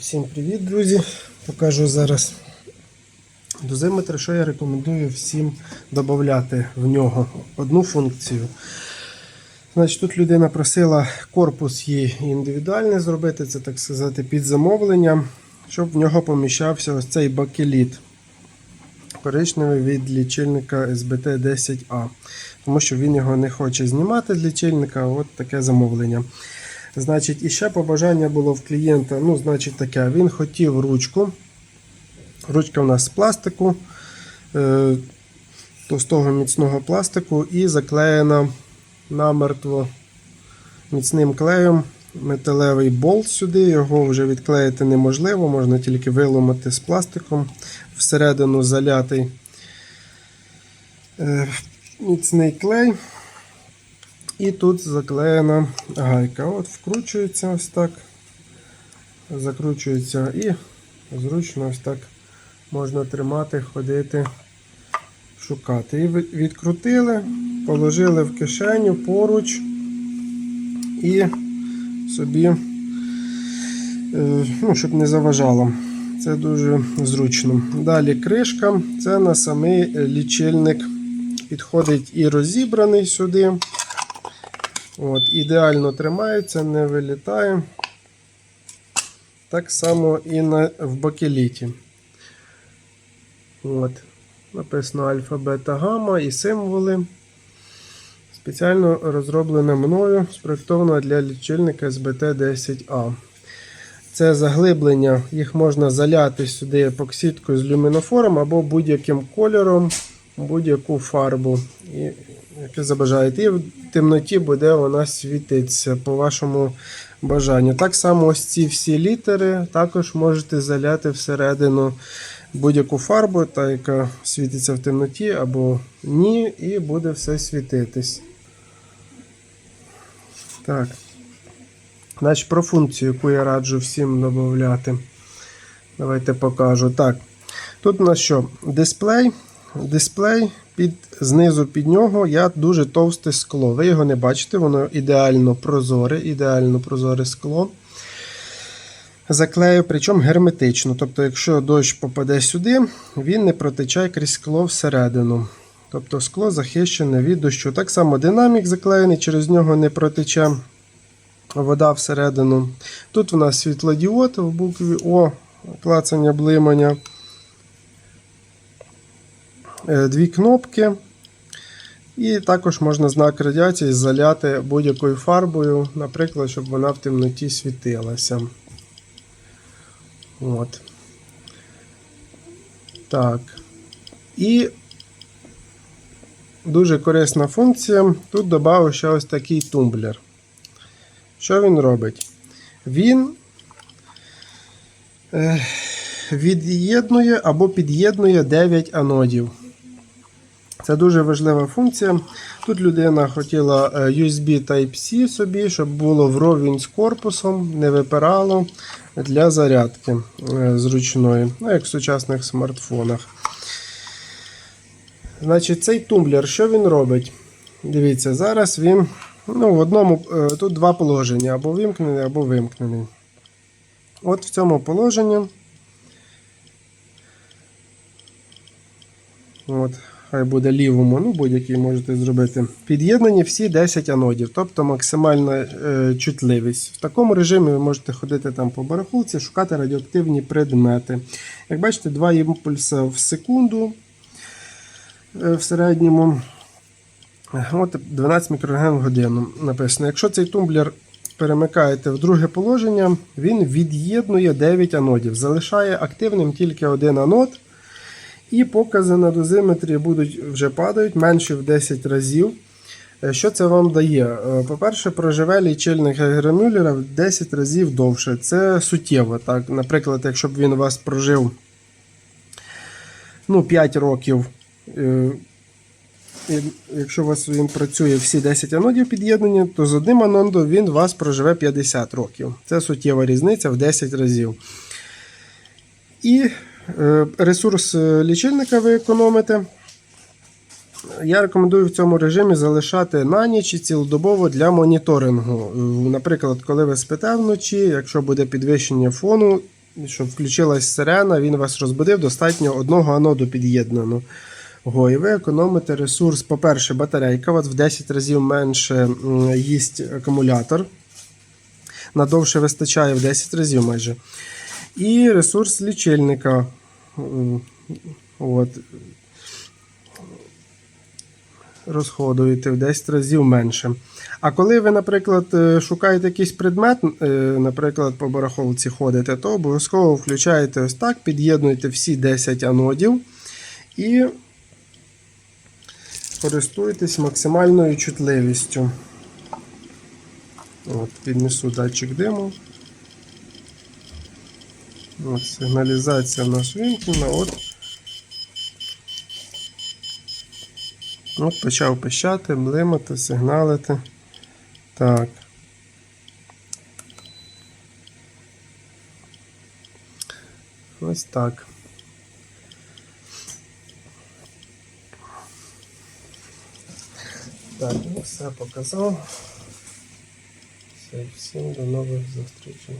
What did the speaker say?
Всім привіт, друзі! Покажу зараз дозиметр, що я рекомендую всім додати в нього одну функцію. Значить, Тут людина просила корпус їй індивідуальний зробити, це так сказати, під замовлення, щоб в нього поміщався ось цей бакеліт коричневий від лічильника SBT 10A. Тому що він його не хоче знімати з лічильника, от таке замовлення. Значить, і ще побажання було в клієнта, ну, значить, таке, він хотів ручку. Ручка у нас з пластику, е, товстого міцного пластику і заклеєна намертво міцним клеєм металевий болт сюди. Його вже відклеїти неможливо, можна тільки виломати з пластиком, всередину залятий е, міцний клей. І тут заклеєна гайка. От вкручується ось так, закручується і зручно ось так можна тримати, ходити, шукати. І відкрутили, положили в кишеню поруч і собі, е, ну, щоб не заважало. Це дуже зручно. Далі кришка, це на самий лічильник. Підходить і розібраний сюди. От, ідеально тримається, не вилітає. Так само і на, в бакеліті. От. Написано альфа, бета, гамма і символи. Спеціально розроблена мною, спроєктована для лічильника SBT10A. Це заглиблення, їх можна заляти сюди епоксидкою з люмінофором або будь-яким кольором, будь-яку фарбу, і, яку забажаєте. І в темноті буде вона світитися по вашому бажанню. Так само ось ці всі літери також можете заляти всередину будь-яку фарбу, та яка світиться в темноті або ні, і буде все світитись. Так. Значить, про функцію, яку я раджу всім додати. Давайте покажу. Так. Тут у нас що? Дисплей. Дисплей під, знизу під нього я дуже товсте скло. Ви його не бачите, воно ідеально прозоре, ідеально прозоре скло. Заклею, причому герметично. Тобто, якщо дощ попаде сюди, він не протече крізь скло всередину. Тобто скло захищене від дощу. Так само динамік заклеєний, через нього не протече вода всередину. Тут у нас світлодіод в букві О, клацання блимання. Е, Дві кнопки. І також можна знак радіації заляти будь-якою фарбою, наприклад, щоб вона в темноті світилася. От. Так. І дуже корисна функція. Тут додав ще ось такий тумблер. Що він робить? Він е, від'єднує або під'єднує 9 анодів. Це дуже важлива функція. Тут людина хотіла е, USB Type-C собі, щоб було вровень з корпусом, не випирало для зарядки е, зручної, ну, як в сучасних смартфонах. Значить, цей тумблер, що він робить? Дивіться, зараз він ну, в одному, е, тут два положення: або вимкнений, або вимкнений. От в цьому положенні. От, хай буде лівому, ну будь-який можете зробити. Під'єднані всі 10 анодів, тобто максимальна е, чутливість. В такому режимі ви можете ходити там по барахулці, шукати радіоактивні предмети. Як бачите, 2 імпульси в секунду е, в середньому. От 12 мікроген в годину написано. Якщо цей тумблер перемикаєте в друге положення, він від'єднує 9 анодів, залишає активним тільки один анод. І покази на дозиметрі будуть вже падають менше в 10 разів. Е, Що це вам дає? Е, По-перше, проживе лічильник Гегремюллера в 10 разів довше. Це суттєво. Так? Наприклад, якщо б він у вас прожив ну, 5 років, е, якщо у вас він працює всі 10 анодів під'єднані, то з одним анодом він у вас проживе 50 років. Це суттєва різниця в 10 разів. І ресурс е, лічильника ви економите. Я рекомендую в цьому режимі залишати на ніч і цілодобово для моніторингу. Е, Наприклад, коли ви спите вночі, якщо буде підвищення фону, щоб включилась сирена, він вас розбудив, достатньо одного аноду під'єднано. І ви економите ресурс. По-перше, батарейка вас в 10 разів менше їсть акумулятор. Надовше вистачає в 10 разів майже. І ресурс лічильника. От, розходуєте в 10 разів менше. А коли ви, наприклад, е, шукаєте якийсь предмет, е, наприклад, по барахолці ходите, то обов'язково включаєте ось так, під'єднуєте всі 10 анодів і користуєтесь максимальною чутливістю. От, піднесу датчик диму. От, сигналізація в нас вимкнена. От. От почав пищати, блимати, сигналити. Так. Ось так. Так, ну все показав. Всім до нових зустрічей.